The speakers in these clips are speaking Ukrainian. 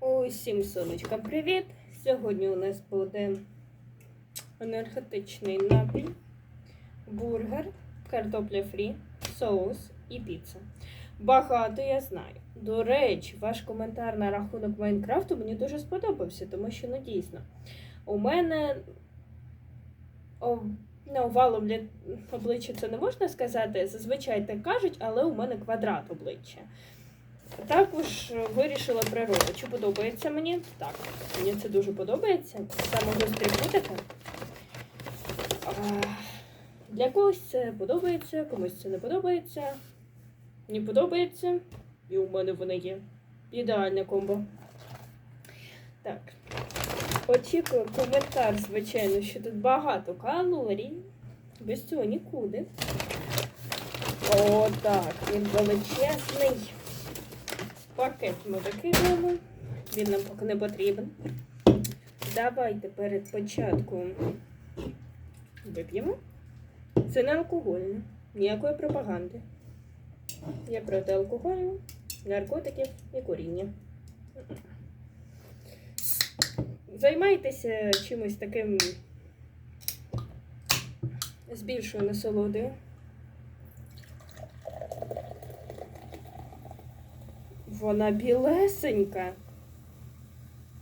Усім сонечка, привіт! Сьогодні у нас буде енергетичний напій, бургер, картопля фрі, соус і піца. Багато я знаю. До речі, ваш коментар на рахунок Майнкрафту мені дуже сподобався, тому що ну дійсно. У мене о, ну, овал обличчя це не можна сказати. Зазвичай так кажуть, але у мене квадрат обличчя. Також вирішила природа. Чи подобається мені? Так, мені це дуже подобається. Саме гострі кутики. А, Для когось це подобається, комусь це не подобається. Мені подобається. І у мене вони є. Ідеальне комбо. Так. Очікую коментар, звичайно, що тут багато калорій. Без цього нікуди. О, так, він величезний. Пакет ми викидаємо. Він нам поки не потрібен. Давайте перед початком вип'ємо. Це не алкогольне, ніякої пропаганди. Я проти алкоголю, наркотиків і коріння. Займайтеся чимось таким з більшою насолодою. Вона білесенька.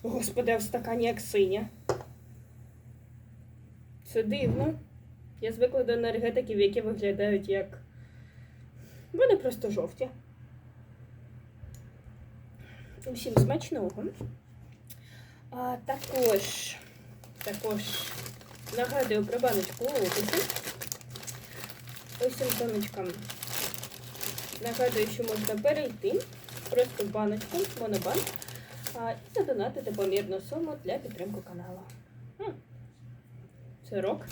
Господи, а в стакані як синя. Це дивно. Я звикла до енергетиків, які виглядають як. Вони просто жовті. Усім смачного. А також, також нагадую про баночку у описі. Усім сонечкам. Нагадую, що можна перейти просто в баночку, монобанк, і задонатити помірну суму для підтримки каналу. М, Сирок.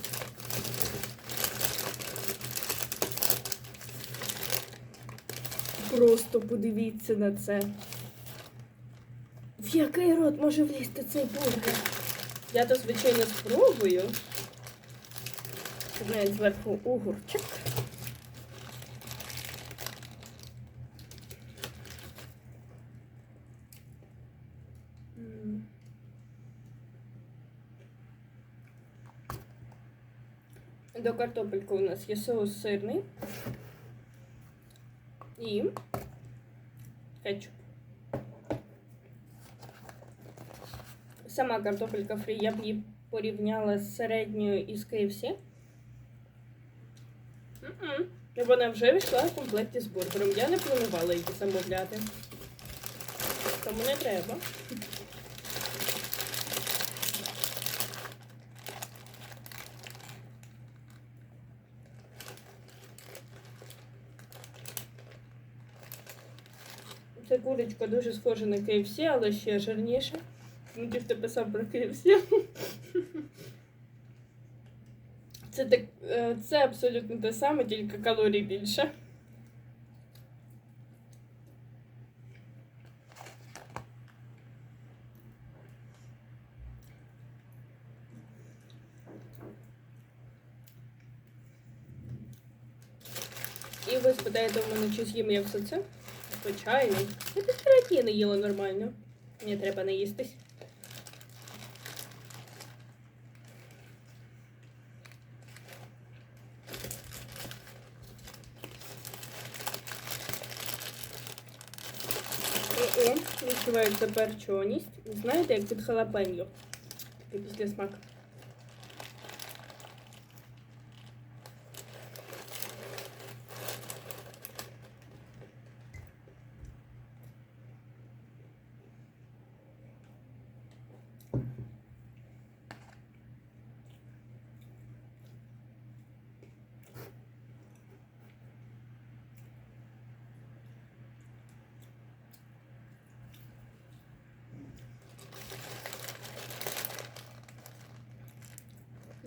Просто подивіться на це. В який рот може влізти цей бургер? Я то, звичайно, спробую. Зверху огурчик. М. До картопельки у нас є соус сирний і кетчуп. Сама картопелька фрі я б її порівняла з середньою із KFC. І Вона вже вийшла в комплекті з бургером. Я не планувала її замовляти. Тому не треба. Ця курочка дуже схожа на KFC, але ще жирніша. Ну, ті, писав про KFC. Це, так, е, це абсолютно те саме, тільки калорій більше. І ви спитаєте у мене, чи з'їм я все це? Звичайно. Я тут три не їла нормально. Мені треба наїстись. Відчувається перченість. Знаєте, як під халапеньо. Такий після смак.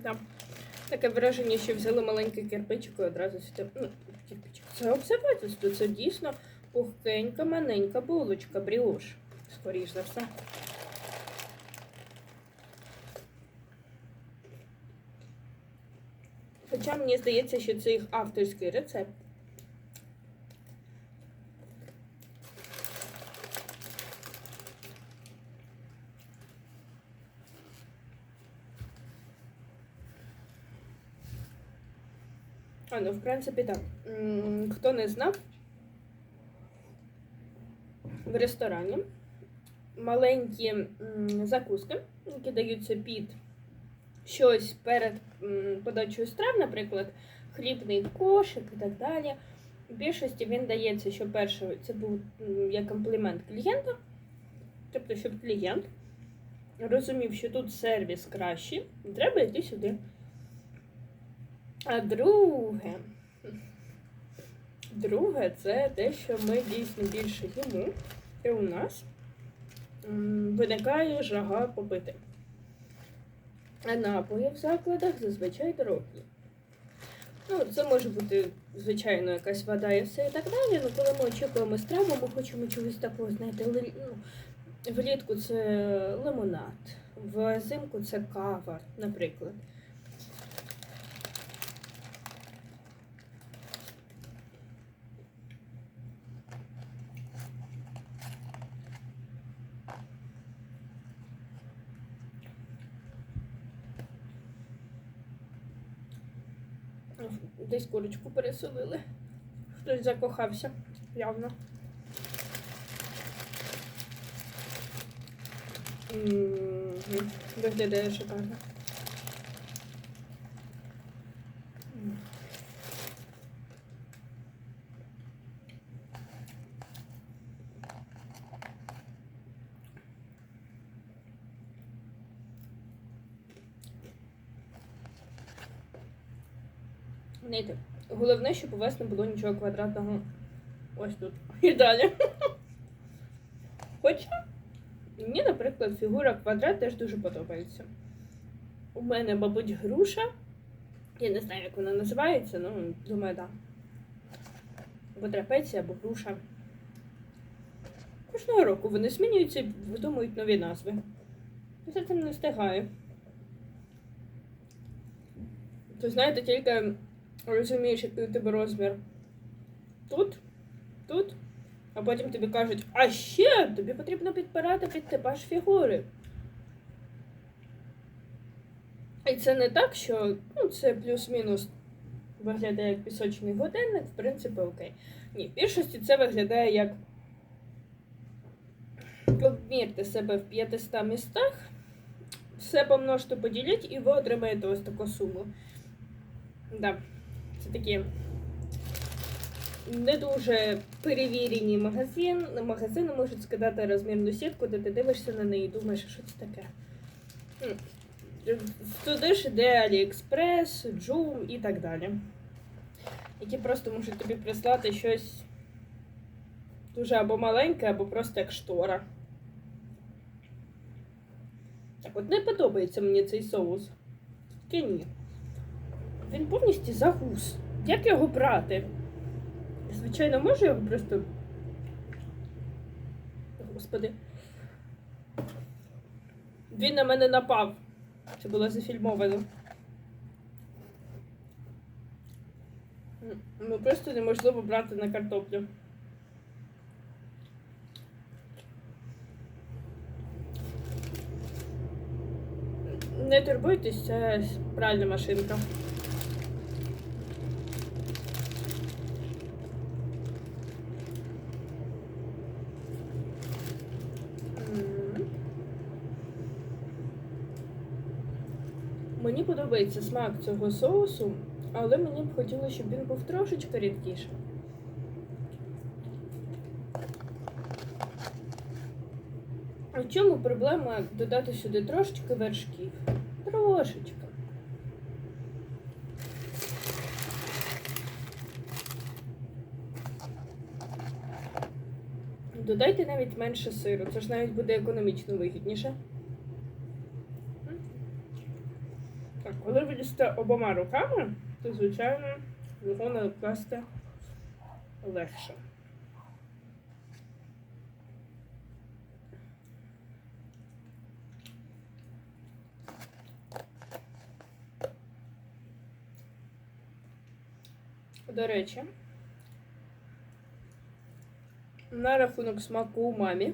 Да. Таке враження, що взяли маленький кирпичик і одразу сюди. Ну, кирпичик. Це обсервательство, це дійсно пухкенька, маленька булочка, бріош, скоріш за все. Хоча мені здається, що це їх авторський рецепт. А, ну, в принципі, так. Хто не знав, в ресторані маленькі закуски, які даються під щось перед м, подачею страв, наприклад, хлібний кошик і так далі. В більшості він дається, що перше це був як комплімент клієнта, тобто, щоб клієнт розумів, що тут сервіс кращий, треба йти сюди. А друге, друге, це те, що ми дійсно більше їмо, і у нас виникає жага попити. А напої в закладах зазвичай дорогі. Ну, це може бути, звичайно, якась вода і все і так далі. Ну, коли ми очікуємо страву, ми хочемо чогось такого, знаєте, ну, влітку це лимонад, взимку це кава, наприклад. Десь курочку пересолили. Хтось закохався, явно. Виглядає шикарно. М. Знаєте, головне, щоб у вас не було нічого квадратного ось тут. І далі. Хоча мені, наприклад, фігура квадрат теж дуже подобається. У мене, мабуть, груша. Я не знаю, як вона називається, ну, думаю, так. Да. Або трапеція, або груша. Кожного року вони змінюються і видумують нові назви. Я за цим не встигаю. То знаєте, тільки розумієш, який у тебе розмір тут, тут, а потім тобі кажуть, а ще тобі потрібно підбирати під типаж фігури. І це не так, що ну, це плюс-мінус виглядає як пісочний годинник, в принципі, окей. Ні, в більшості це виглядає як обмірте себе в 500 містах, все помножте, поділіть, і ви отримаєте ось таку суму. Да. Це такі не дуже перевірені магазин. Магазини можуть скидати розмірну сітку, де ти дивишся на неї і думаєш, що це таке. Туди ж іде Аліекспрес, Джум і так далі. Які просто можуть тобі прислати щось дуже або маленьке, або просто як штора. Так от не подобається мені цей соус. Таке ні. Він повністю загус. Як його брати? Звичайно, можу його просто. Господи. Він на мене напав. Це було зафільмовано. Ну просто неможливо брати на картоплю. Не турбуйтесь, це пральна машинка. М. Мені подобається смак цього соусу, але мені б хотілося, щоб він був трошечки рідкіший. А в чому проблема додати сюди трошечки вершків? Трошечки. Додайте навіть менше сиру, це ж навіть буде економічно вигідніше. М. Так, коли ви їсте обома руками, то, звичайно, його накласти легше. До речі, на рахунок смаку умамі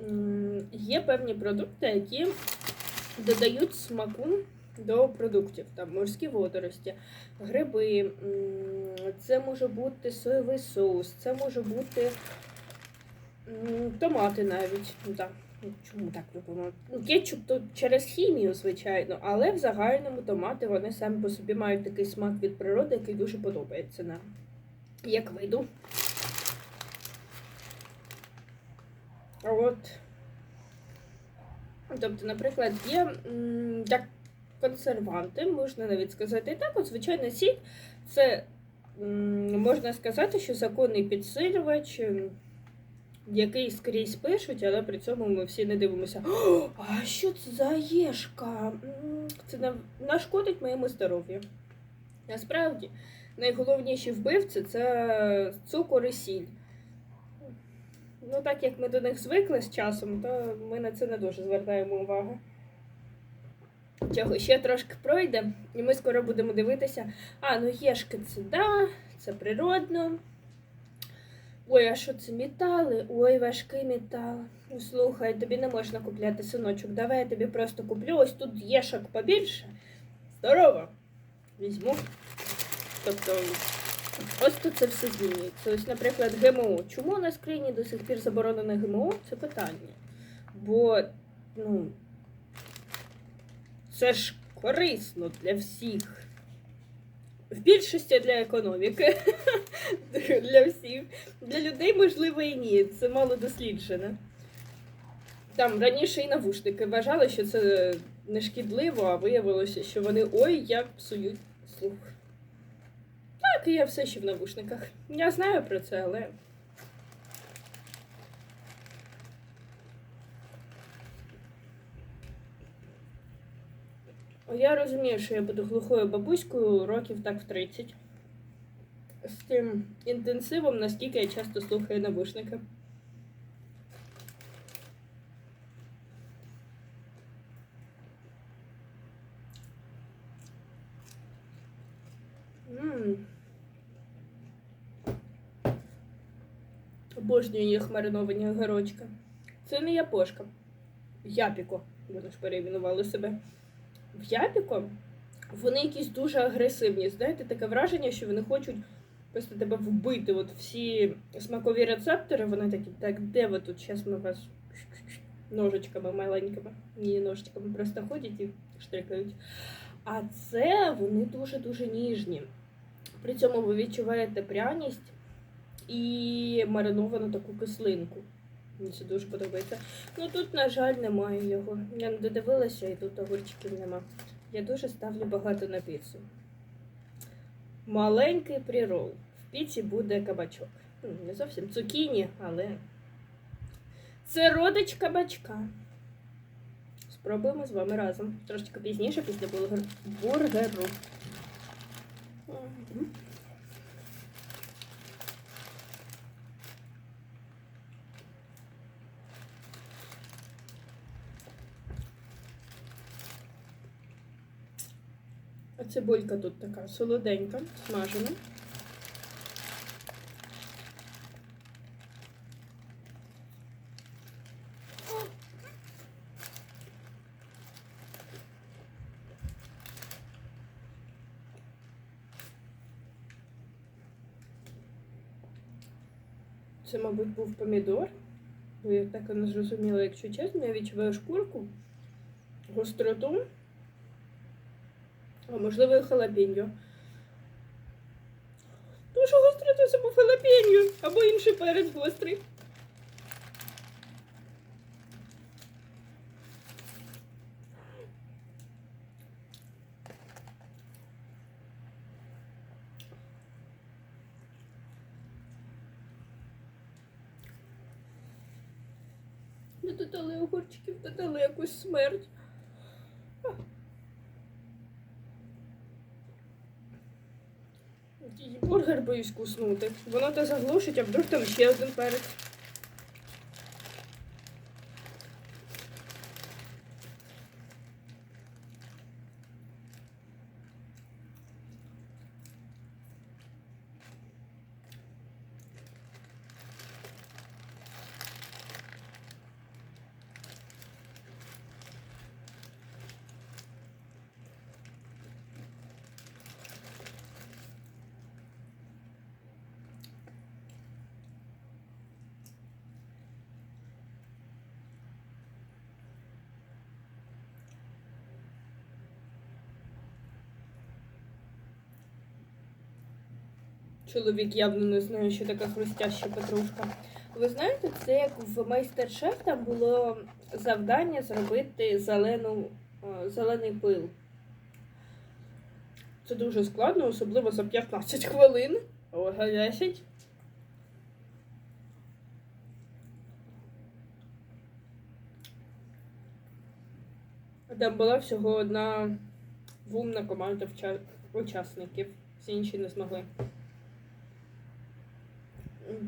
м, є певні продукти, які додають смаку до продуктів. Там морські водорості, гриби, це може бути соєвий соус, це може бути томати навіть. Ну, так. Ну, Чому так робимо? Ну, кетчуп то через хімію, звичайно, але в загальному томати вони самі по собі мають такий смак від природи, який дуже подобається нам. Як виду. А от. Тобто, наприклад, є так, консерванти, можна навіть сказати і так, от звичайно, сіль це можна сказати, що законний підсилювач, який скрізь пишуть, але при цьому ми всі не дивимося. А що це за єшка? Це нашкодить моєму здоров'ю. Насправді, найголовніші вбивці це цукор і сіль. Ну, так як ми до них звикли з часом, то ми на це не дуже звертаємо увагу. Чого ще трошки пройде, і ми скоро будемо дивитися. А, ну єшки це да, це природно. Ой, а що це метали? Ой, важкий метал. Ну, слухай, тобі не можна купляти синочок. Давай я тобі просто куплю. Ось тут єшок побільше. Здорово! Візьму. Тобто, ось тут це все змінюється. Ось, наприклад, ГМО. Чому на скрині до сих пір заборонено ГМО? Це питання. Бо, ну, це ж корисно для всіх. В більшості для економіки. Для всіх. Для людей, можливо, і ні. Це мало досліджено. Там раніше і навушники вважали, що це не шкідливо, а виявилося, що вони ой, як псують слух. Так, я все ще в навушниках. Я знаю про це, але. Я розумію, що я буду глухою бабуською років так в 30. З тим інтенсивом, наскільки я часто слухаю навушники. М. Обожнюю їх мариновані огірочки. Це не япошка. Япіко. Вони ж перейменували себе. В Япіко вони якісь дуже агресивні. Знаєте, таке враження, що вони хочуть просто тебе вбити. От всі смакові рецептори, вони такі, так, де ви тут? Зараз ми вас ножичками маленькими, ні, ножичками просто ходять і штрикають. А це вони дуже-дуже ніжні. При цьому ви відчуваєте пряність і мариновану таку кислинку. Мені це дуже подобається. Ну тут, на жаль, немає його. Я не додивилася і тут огурчиків нема. Я дуже ставлю багато на піцу. Маленький прирол. В піці буде кабачок. Ну, Не зовсім цукіні, але це родич кабачка. Спробуємо з вами разом. Трошечки пізніше після бургер... бургеру. А цибулька тут така солоденька, смажена. Це, мабуть, був помідор. Бо я так і не зрозуміла, якщо чесно, я відчуваю шкурку, гостроту. А можливо, і халапеньо. Дуже гострота це був халапеньо, або інший перець гострий. Додали огурчиків, додали якусь смерть. Який Бургер боюсь куснути. Воно те заглушить, а вдруг там ще один перець. Чоловік явно не знає, що таке хрустяща петрушка. Ви знаєте, це як в майстер-шеф там було завдання зробити зелену, е, зелений пил. Це дуже складно, особливо за 15 хвилин. О, 10. Там була всього одна вумна команда учасників. Всі інші не змогли.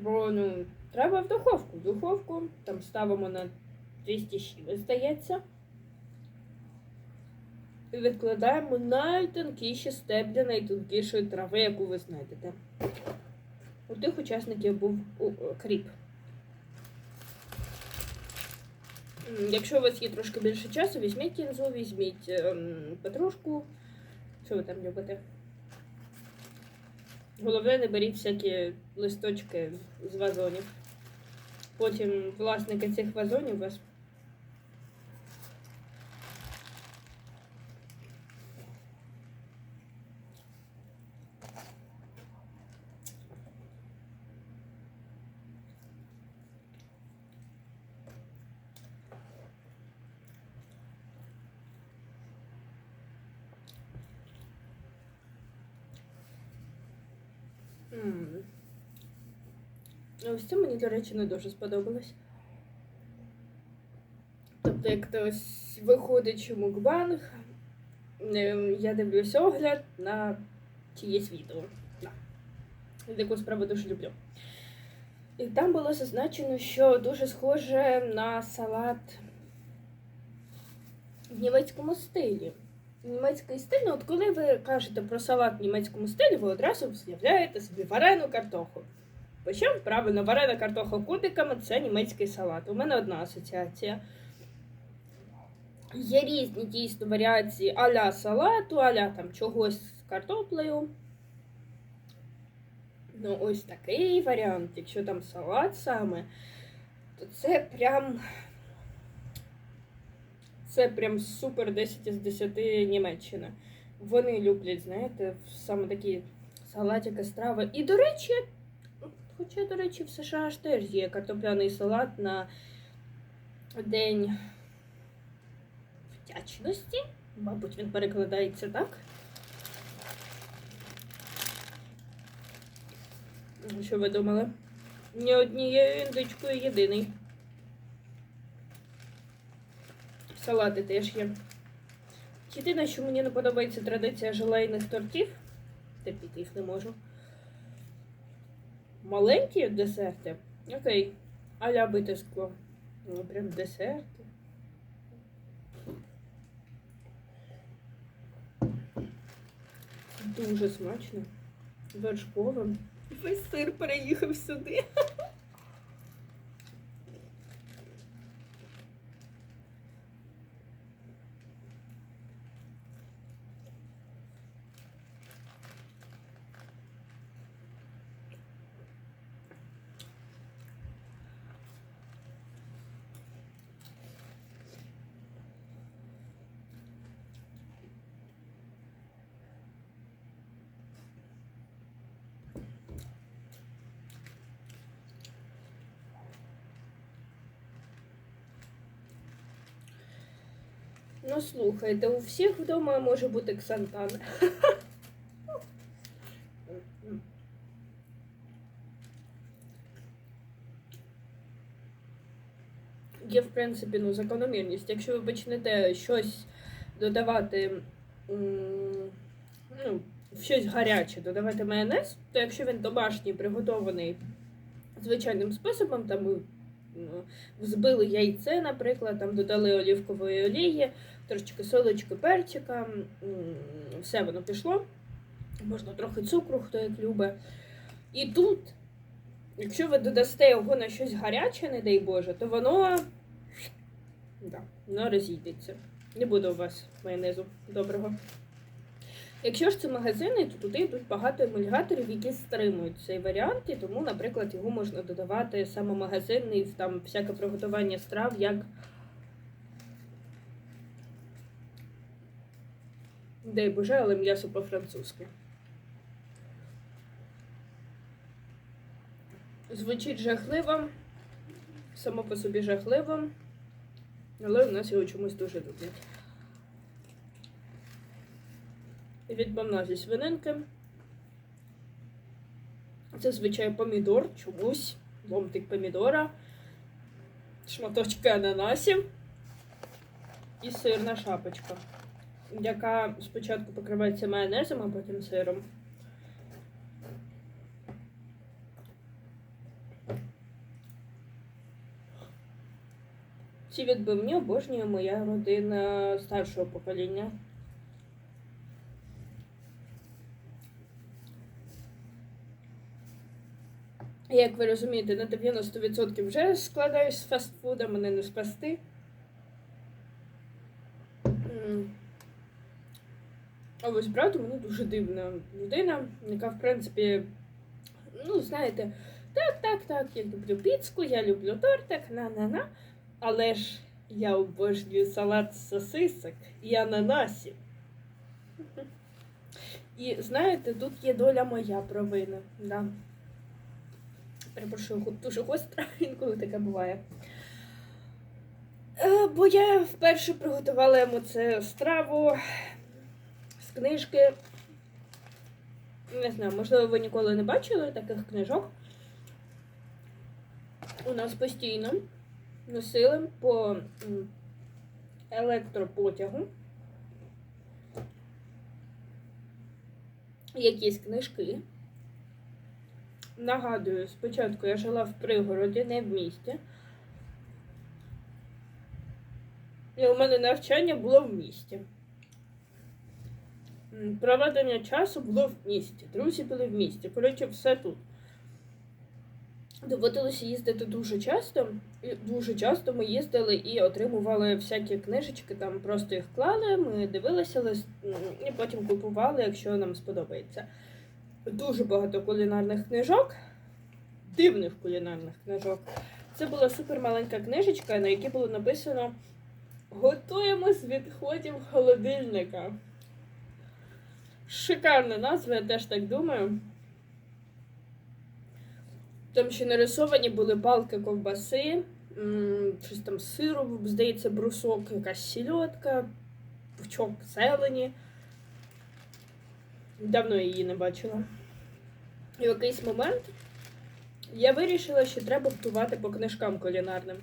Бо ну, треба в духовку. В духовку там ставимо на 200 здається. І відкладаємо найтонкіші стебля найтонкішої трави, яку ви знайдете. У тих учасників був о, кріп. Якщо у вас є трошки більше часу, візьміть кінзу, візьміть ем, петрушку. Що ви там любите? Головне, не беріть всякі листочки з вазонів. Потім власники цих вазонів вас М. Ось це мені, до речі, не дуже сподобалось. Тобто, як хтось виходить що мукбанг, е, я дивлюсь огляд на чиєсь відео. Да. Справу дуже люблю. І там було зазначено, що дуже схоже на салат в німецькому стилі. Німецький стиль, ну от коли ви кажете про салат в німецькому стилі, ви одразу з'являєте собі варену картоху. Причому правильно, варена картоха кубиками це німецький салат. У мене одна асоціація. Є різні дійсно варіації а-ля салату, а-ля там чогось з картоплею. Ну, ось такий варіант, якщо там салат саме, то це прям. Це прям супер 10 із 10 Німеччина. Вони люблять, знаєте, саме такі салатики, страви. І, до речі, хоча, до речі, в США ж теж є картопляний салат на День вдячності. Мабуть, він перекладається так. Що ви думали? Ні однією індичкою єдиний. Салати теж є. Єдине, що мені не подобається традиція желейних тортів. Терпіти їх не можу. Маленькі десерти. Окей. А-ля бите скло. Ну, прям десерти. Дуже смачно. Вершковим. Весь сир переїхав сюди. Ну, слухайте, у всіх вдома може бути ксантан. Є, в принципі, ну, закономірність. Якщо ви почнете щось додавати, ну, щось гаряче, додавати майонез, то якщо він домашній, приготований звичайним способом, там ну, взбили яйце, наприклад, там додали олівкової олії, трошечки солочки, перчика, все воно пішло. Можна трохи цукру, хто як любить. І тут, якщо ви додасте його на щось гаряче, не дай Боже, то воно, да, воно розійдеться. Не буде у вас майонезу доброго. Якщо ж це магазини, то туди йдуть багато емульгаторів, які стримують цей варіант, і тому, наприклад, його можна додавати саме магазинний, там всяке приготування страв, як дай Боже, але м'ясо по-французьки. Звучить жахливо, само по собі жахливо, але у нас його чомусь дуже люблять. Відбивна зі свининки. Це звичай помідор, чомусь, ломтик помідора, шматочки ананасів і сирна шапочка, яка спочатку покривається майонезом, а потім сиром. Ці відбивні обожнює моя родина старшого покоління. Як ви розумієте, на 90% вже складаюсь з фастфуда, мене не спасти. М. А ось брат у мене дуже дивна людина, яка, в принципі, ну, знаєте, так, так, так, я люблю піцку, я люблю тортик, на-на-на. Але ж я обожнюю салат з сосисок і ананасів. І знаєте, тут є доля моя провина. Да. Перепрошую, дуже гостра, інколи таке буває. Е, Бо я вперше приготувала йому це страву книжки. Не знаю, можливо, ви ніколи не бачили таких книжок. У нас постійно носили по електропотягу якісь книжки. Нагадую, спочатку я жила в пригороді, не в місті. І у мене навчання було в місті. Проведення часу було в місті. Друзі були в місті. Коротше, все тут. Доводилося їздити дуже часто. І дуже часто ми їздили і отримували всякі книжечки, там просто їх клали, ми дивилися і потім купували, якщо нам сподобається. Дуже багато кулінарних книжок, дивних кулінарних книжок. Це була супер маленька книжечка, на якій було написано Готуємо з відходів холодильника. Шикарна назва, я теж так думаю. Там ще нарисовані були палки ковбаси, щось там сиру, здається, брусок, якась сільотка, пучок зелені. Давно її не бачила. І в якийсь момент я вирішила, що треба готувати по книжкам кулінарним.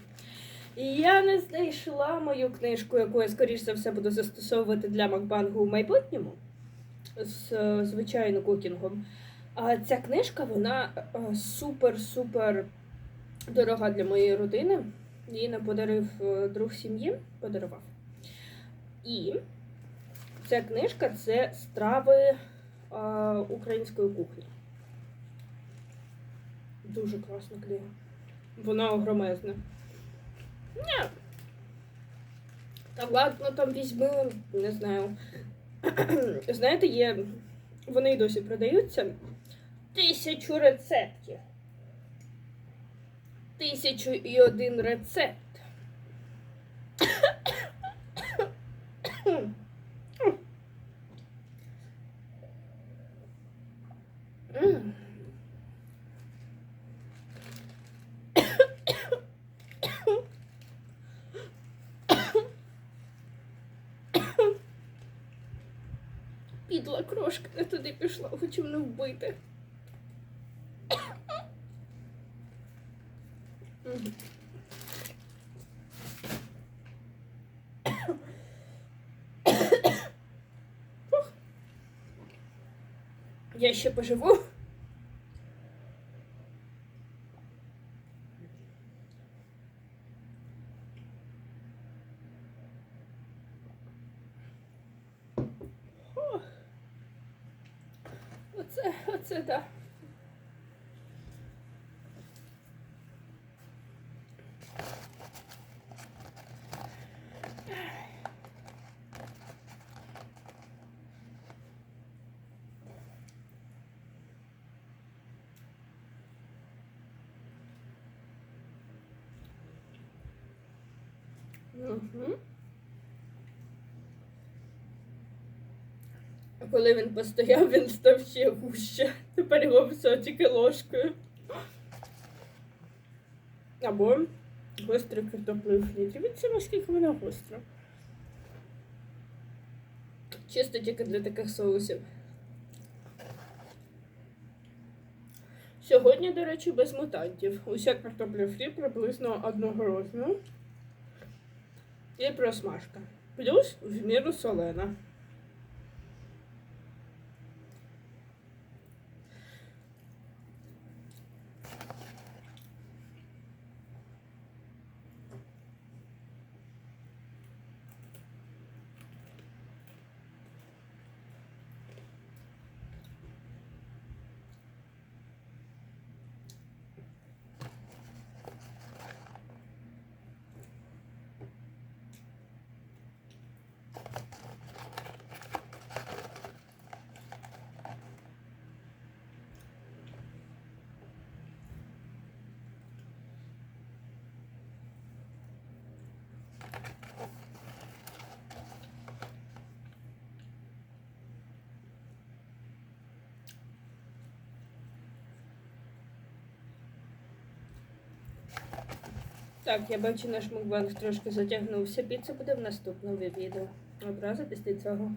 І я не знайшла мою книжку, яку я, скоріш за все, буду застосовувати для макбангу в майбутньому з звичайно кукінгом. А ця книжка, вона супер-супер дорога для моєї родини. Її нам подарив е, друг сім'ї, подарував. І ця книжка це страви е, української кухні. Дуже класна книга. Вона огромезна. Ні. Та ладно, там візьми, не знаю. Знаєте, є. Вони й досі продаються. Тисячу рецептів. Тисячу і один рецепт. М. Підла крошка не туди пішла, хочу мене вбити. Я ще поживу. Sluta. Mm-hmm. А коли він постояв, він став ще гуще. Тепер його все тільки ложкою. Або гострою картоплею фрі. Дивіться, наскільки вона гостра. Чисто тільки для таких соусів. Сьогодні, до речі, без мутантів. Уся картопля фрі приблизно одного розміру. І просмажка. Плюс в міру солена. Так, я бачу, наш мукбанк трошки затягнувся. Піца буде в наступному відео. Образитись після цього.